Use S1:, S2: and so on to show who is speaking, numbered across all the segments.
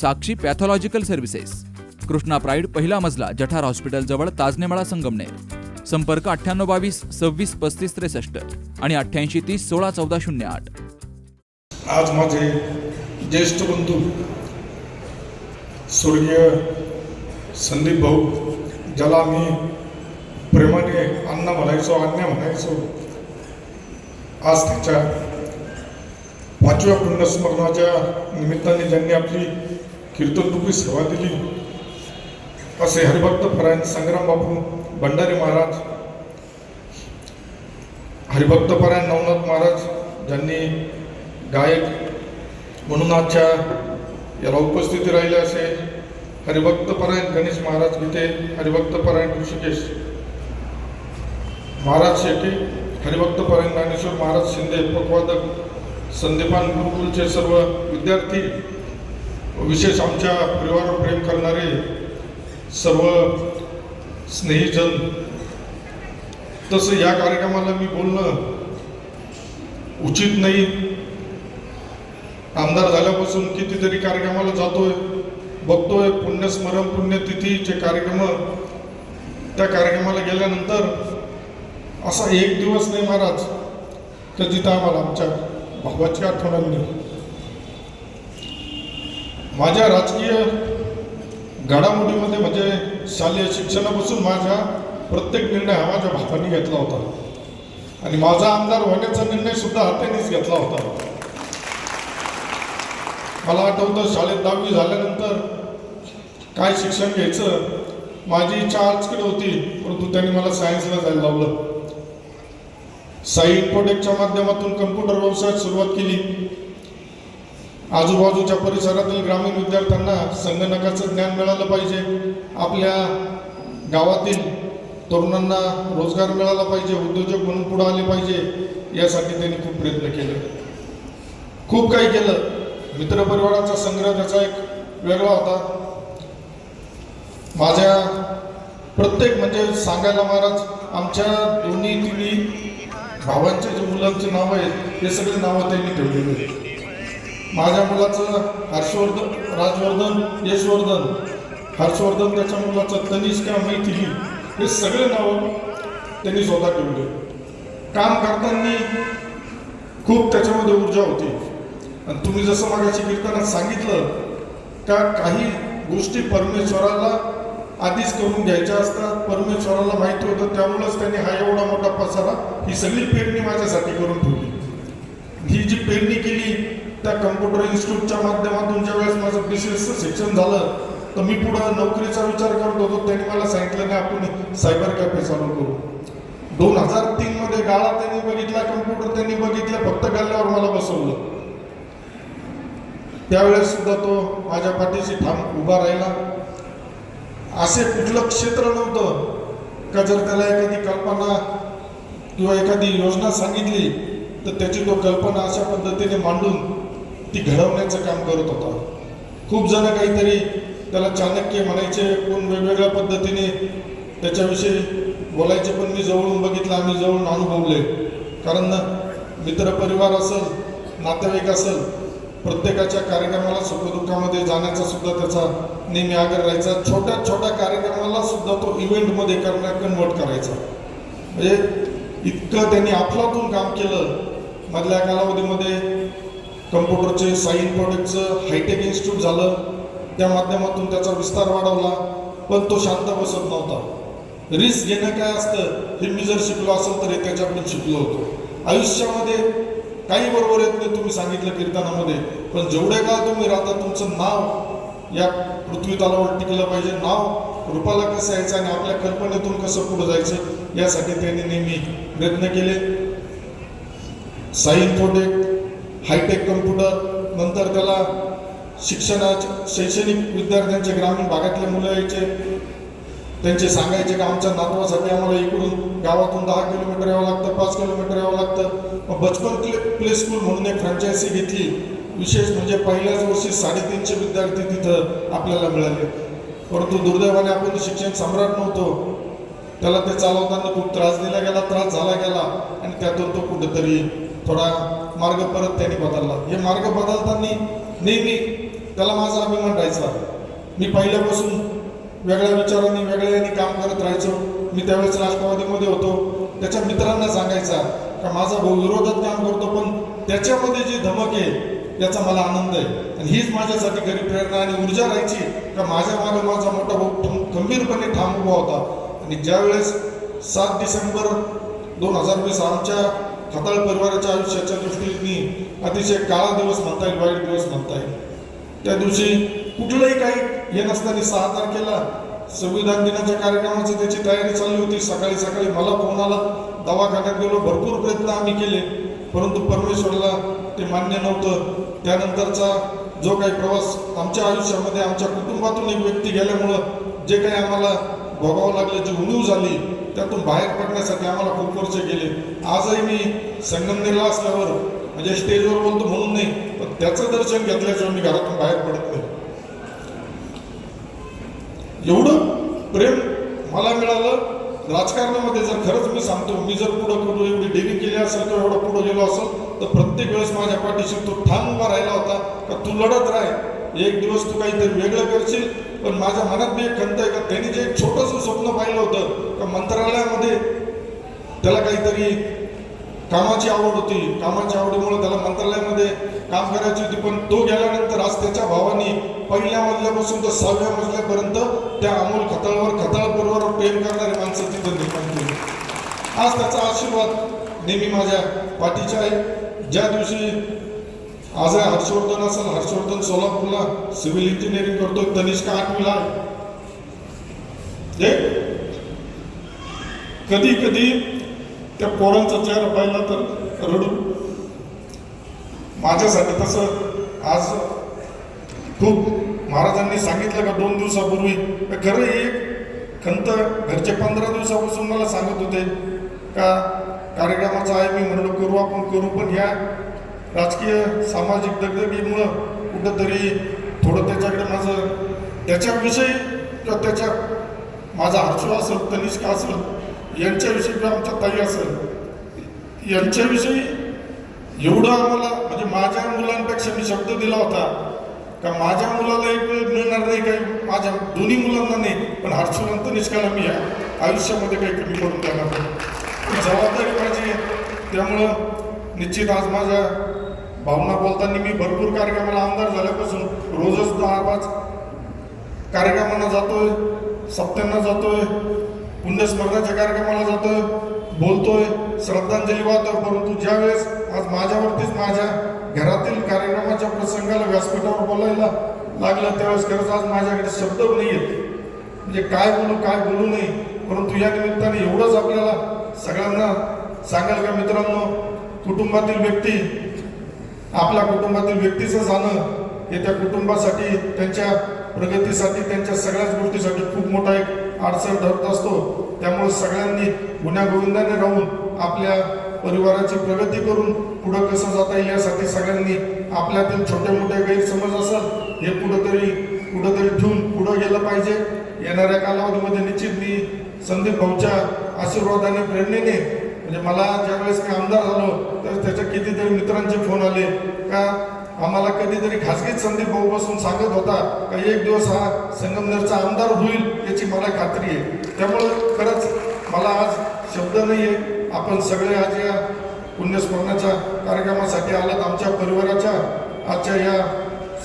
S1: Sakshi pathological services. Krishna pride पहिला मजला जठार हॉस्पिटलजवळ ताजनेमाळा संगमनेर. संपर्क अठ्ठ्याण्णव बावीस सव्वीस पस्तीस त्रेसष्ट आणि अठ्ठ्याऐंशी तीस सोळा चौदा शून्य आठ.
S2: आज माझे ज्येष्ठ बंधू स्वर्गीय संदीप भाऊ ज्याला आम्ही प्रेमाने अण्णा म्हणायचो आज्ञा म्हणायचो आज त्याच्या पाचव्या पुण्यस्मरणाच्या निमित्ताने ज्यांनी आपली कीर्तनरूपी सेवा दिली असे हरिभक्त परायण संग्राम बापू भंडारी महाराज हरिभक्त परायण नवनाथ महाराज ज्यांनी गायक म्हणून आजच्या याला उपस्थिती राहिले असे हरिभक्त परायण गणेश महाराज गीते हरिभक्त परायण ऋषिकेश महाराज शेट्टी हरिभक्त परायण ज्ञानेश्वर महाराज शिंदे पकवादक संदीपान गुरुकुलचे सर्व विद्यार्थी विशेष आमच्या परिवारावर प्रेम करणारे सर्व स्नेहीजन तसं या कार्यक्रमाला मी बोलणं उचित नाही. आमदार झाल्यापासून कितीतरी कार्यक्रमाला जातोय बघतोय. पुण्यस्मरण पुण्यतिथीचे कार्यक्रम त्या कार्यक्रमाला गेल्यानंतर असा एक दिवस नाही महाराज तर जिथं आम्हाला आमच्या महत्वाची आठवण माझ्या राजकीय घडामोडीमध्ये म्हणजे शालेय शिक्षणापासून माझ्या प्रत्येक निर्णय हा माझ्या भावाने घेतला होता. आणि माझा आमदार होण्याचा निर्णय सुद्धा हातानेच घेतला होता. मला आठवतं शाळेत दहावी झाल्यानंतर काय शिक्षण घ्यायचं? माझी इच्छा आर्ट्सकडे होती परंतु त्यांनी मला सायन्सला जायला लावलं. साई इन्फोटेकच्या माध्यमातून कम्प्युटर व्यवसायात सुरुवात केली. आजूबाजूच्या परिसरातील ग्रामीण विद्यार्थ्यांना संगणकाचं ज्ञान मिळालं पाहिजे. आपल्या गावातील तरुणांना रोजगार मिळाला पाहिजे उद्योजक म्हणून पुढे आले पाहिजे यासाठी त्यांनी खूप प्रयत्न केले. खूप काही केलं. मित्रपरिवाराचा संग्रह त्याचा एक वेगळा होता. माझ्या प्रत्येक म्हणजे सांगायला महाराज आमच्या दोन्ही तिन्ही भावांचे जे मुलांचे नावं आहेत हे सगळे नावं त्यांनी ठेवलेली आहेत. माझ्या मुलाचं हर्षवर्धन राजवर्धन यशवर्धन हर्षवर्धन त्याच्या मुलाचं तनिष्का मैथिली हे सगळे नावं त्यांनी स्वतः ठेवले काम करताना खूप त्याच्यामध्ये ऊर्जा होती. आणि तुम्ही जसं मागाशी कीर्तनात सांगितलं का काही गोष्टी परमेश्वराला आधीच करून घ्यायच्या असतात. परमेश्वराला माहिती होतं त्यामुळंच त्यांनी हा एवढा मोठा पसारा ही सगळी पेरणी माझ्यासाठी करून ठेवली. ही जी पेरणी केली त्या कम्प्युटर इन्स्टिट्यूटच्या माध्यमातून ज्या वेळेस माझं बिझनेसचं शिक्षण झालं तर मी पुढं नोकरीचा विचार करत होतो. त्यांनी मला सांगितलं की आपण सायबर कॅफे चालू करू. दोन हजार तीनमध्ये गाळा त्यांनी बघितला कम्प्युटर त्यांनी बघितलं फक्त गल्ल्यावर मला बसवलं. त्यावेळेस सुद्धा तो माझ्या पाठीशी ठाम उभा राहिला. असे कुठलं क्षेत्र नव्हतं का जर त्याला एखादी कल्पना किंवा एखादी योजना सांगितली तर त्याची तो कल्पना अशा पद्धतीने मांडून ती घडवण्याचं काम करत होता. खूप जण काहीतरी त्याला चाणक्य म्हणायचे कोण वेगवेगळ्या पद्धतीने त्याच्याविषयी बोलायचे पण मी जवळून बघितलं आम्ही जवळून अनुभवले. कारण मित्रपरिवार असेल नातेवाईक असेल प्रत्येकाच्या कार्यक्रमाला सुखदुःखामध्ये जाण्याचा सुद्धा त्याचा नेहमी आगर राहायचा. छोट्या छोट्या कार्यक्रमाला सुद्धा तो इव्हेंटमध्ये करण्या कन्वर्ट करायचा. म्हणजे इतकं त्यांनी अफलातून काम केलं. मधल्या कालावधीमध्ये कम्प्युटरचे साईन प्रोडक्टचं हायटेक इन्स्टिट्यूट झालं. त्या माध्यमातून त्याचा विस्तार वाढवला. पण तो शांत बसत नव्हता. रिस्क घेणं काय असतं? हे मी जर शिकलो असेल तर हे त्याच्याकडून शिकलो होतो. आयुष्यामध्ये काही बरोबर येत नाही तुम्ही सांगितलं कीर्तनामध्ये. पण जेवढे काळ तुम्ही राहता तुमचं नाव या पृथ्वी तलावर टिकलं पाहिजे. नाव रूपाला कसं यायचं आणि आपल्या कल्पनेतून कसं पुढे जायचं यासाठी त्यांनी नेहमी प्रयत्न केले. साई इन्फोटेक हायटेक कम्प्युटर नंतर त्याला शिक्षणाचे शैक्षणिक विद्यार्थ्यांचे ग्रामीण भागातले मुलं यायचे. त्यांचे सांगायचे की आमच्या नातवासाठी आम्हाला इकडून गावातून दहा किलोमीटर यावं लागतं पाच किलोमीटर यावं लागतं. मग बचपन प्ले प्ले स्कूल म्हणून एक फ्रँचायसी घेतली. विशेष म्हणजे पहिल्याच वर्षी साडेतीनशे विद्यार्थी तिथं आपल्याला मिळाले. परंतु दुर्दैवाने आपण शिक्षण सम्राट नव्हतो त्याला ते चालवताना खूप त्रास दिला गेला त्रास झाला गेला आणि त्यातून तो कुठेतरी थोडा मार्ग परत त्यांनी बदलला. हे मार्ग बदलताना नेहमी त्याला माझा अभिमान राहायचा. मी पहिल्यापासून वेगळ्या विचारांनी वेगळ्याने काम करत राहायचो. मी त्यावेळेस राष्ट्रवादीमध्ये होतो. त्याच्या मित्रांना सांगायचा का माझा भाऊ विरोधात काम करतो पण त्याच्यामध्ये जी धमक आहे याचा मला आनंद आहे. आणि हीच माझ्यासाठी खरी प्रेरणा आणि ऊर्जा राहायची का माझ्या मागे माझा मोठा भाऊ गंभीरपणे खंबीरपणे ठाम उभा होता. आणि ज्यावेळेस सात डिसेंबर दोन हजार वीस आमच्या खताळ परिवाराच्या आयुष्याच्या दृष्टीने अतिशय काळा दिवस म्हणता येईल वाईट दिवस म्हणता येईल. त्या दिवशी कुठलंही काही हे नसताना सहा तारखेला संविधान दिनाच्या कार्यक्रमाची त्याची तयारी चालली होती. सकाळी सकाळी मला फोन आला. दवाखान्यात गेलो. भरपूर प्रयत्न आम्ही केले. परंतु परमेश्वरला ते मान्य नव्हतं. त्यानंतरचा जो काही प्रवास आमच्या आयुष्यामध्ये आमच्या कुटुंबातून एक व्यक्ती गेल्यामुळं जे काही आम्हाला भोगावं लागलं जी उणीव झाली त्यातून बाहेर पडण्यासाठी आम्हाला खूप वर्ष गेले. आजही मी संगमनेरला असल्यावर म्हणजे स्टेजवर बोलतो म्हणून नाही पण त्याचं दर्शन घेतल्याशिवाय मी घरातून बाहेर पडत नाही. एवढं प्रेम मला मिळालं. राजकारणामध्ये जर खरंच मी सांगतो मी जर पुढं पुढं एवढी डेअरिंग केली असेल किंवा एवढं पुढं गेलो असेल तर प्रत्येक वेळेस माझ्या पाठीशी तो ठाम उभा राहिला होता का तू लढत राह. एक दिवस तू काहीतरी वेगळं करशील पण माझ्या मनात बी एक खंत आहे का? त्यांनी जे एक छोटंसं स्वप्न पाहिलं होतं का मंत्रालयामध्ये त्याला काहीतरी कामाची आवड होती. कामाच्या आवडीमुळे त्याला मंत्रालयामध्ये काम करायची होती पण तो गेल्यानंतर आज त्याच्या भावानी पहिल्या मजल्यापासून तर सहाव्या मजल्यापर्यंत त्या अमोल खताळवर खताळपूर्वर प्रेम करणारी माणसं तिथं निर्माण केली. आज त्याचा आशीर्वाद नेहमी माझ्या पाठीचा आहे. ज्या दिवशी आज आहे हर्षवर्धन असेल हर्षवर्धन सोलापूरला सिव्हिल इंजिनिअरिंग करतो तनिष्का आठवीला हे? कधी कधी त्या पोरांचा चेहरा पाहिला तर रडू. माझ्यासाठी तसं आज खूप महाराजांनी सांगितलं का दोन दिवसापूर्वी? खरं एक खंत घरचे पंधरा दिवसापासून मला सांगत होते का कार्यक्रमाचं आहे मी म्हणलो करू आपण करू पण ह्या राजकीय सामाजिक दगदगीमुळं कुठंतरी थोडं त्याच्याकडे माझं त्याच्याविषयी किंवा त्याच्या माझा हर्षू असेल तनिष्क असेल यांच्याविषयी किंवा आमच्या ताई असेल यांच्याविषयी एवढं आम्हाला म्हणजे माझ्या मुलांपेक्षा मी शब्द दिला होता का माझ्या मुलाला एक वेळ मिळणार नाही काही माझ्या दोन्ही मुलांना नाही पण हर्षवंत निष्काला मी या. आयुष्यामध्ये काही कमी करून देणार नाही. जबाबदारी माझी आहे. त्यामुळं निश्चित आज माझ्या भावना बोलताना मी भरपूर कार्यक्रमाला आमदार झाल्यापासून रोजच दहा पाच कार्यक्रमांना जातोय सप्त्यांना जातोय पुण्यस्पर्धाच्या कार्यक्रमाला जातोय बोलतोय श्रद्धांजली वाहतोय. परंतु ज्यावेळेस आज माझ्यावरतीच माझ्या घरातील कार्यक्रमाच्या प्रसंगाला व्यासपीठावर बोलायला लागलं त्यावेळेस खरंच आज माझ्याकडे शब्द नाही आहेत म्हणजे काय बोलू काय बोलू नाही परंतु या निमित्ताने एवढंच आपल्याला सगळ्यांना सांगाल का मित्रांनो कुटुंबातील व्यक्ती आपल्या कुटुंबातील व्यक्तीचं जाणं हे त्या कुटुंबासाठी त्यांच्या प्रगतीसाठी त्यांच्या सगळ्याच गोष्टीसाठी खूप मोठा एक अडचण धरत असतो त्यामुळे सगळ्यांनी गुण्यागोविंदाने राहून आपल्या परिवाराची प्रगती करून पुढं कसं जाता येईल यासाठी सगळ्यांनी आपल्यातील छोटे मोठे गैरसमज असेल हे कुठंतरी कुठंतरी ठेवून पुढं गेलं पाहिजे. येणाऱ्या कालावधीमध्ये निश्चित मी संदीप भाऊच्या आशीर्वादाने प्रेरणेने म्हणजे मला ज्यावेळेस मी आमदार झालो तर त्याच्या कितीतरी मित्रांचे फोन आले. का आम्हाला कधीतरी खासगीत संदीप भाऊ बसून सांगत होता का एक दिवस हा संगमनेरचा आमदार होईल याची मला खात्री आहे. त्यामुळं खरंच मला आज शब्द नाही आहे. आपण सगळे आज या पुण्यस्मरणाच्या कार्यक्रमासाठी आलात. आमच्या परिवाराच्या आजच्या या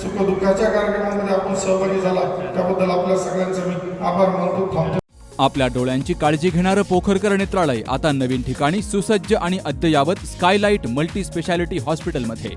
S2: सुखदुःखाच्या कार्यक्रमामध्ये आपण सहभागी झाला. त्याबद्दल आपल्या सगळ्यांचा मी आभार मानतो. थांबतो.
S1: आपल्या डोळ्यांची काळजी घेणारं पोखरकर नेत्रालय आता नवीन ठिकाणी सुसज्ज आणि अद्ययावत स्कायलाइट मल्टी स्पेशालिटी हॉस्पिटलमध्ये.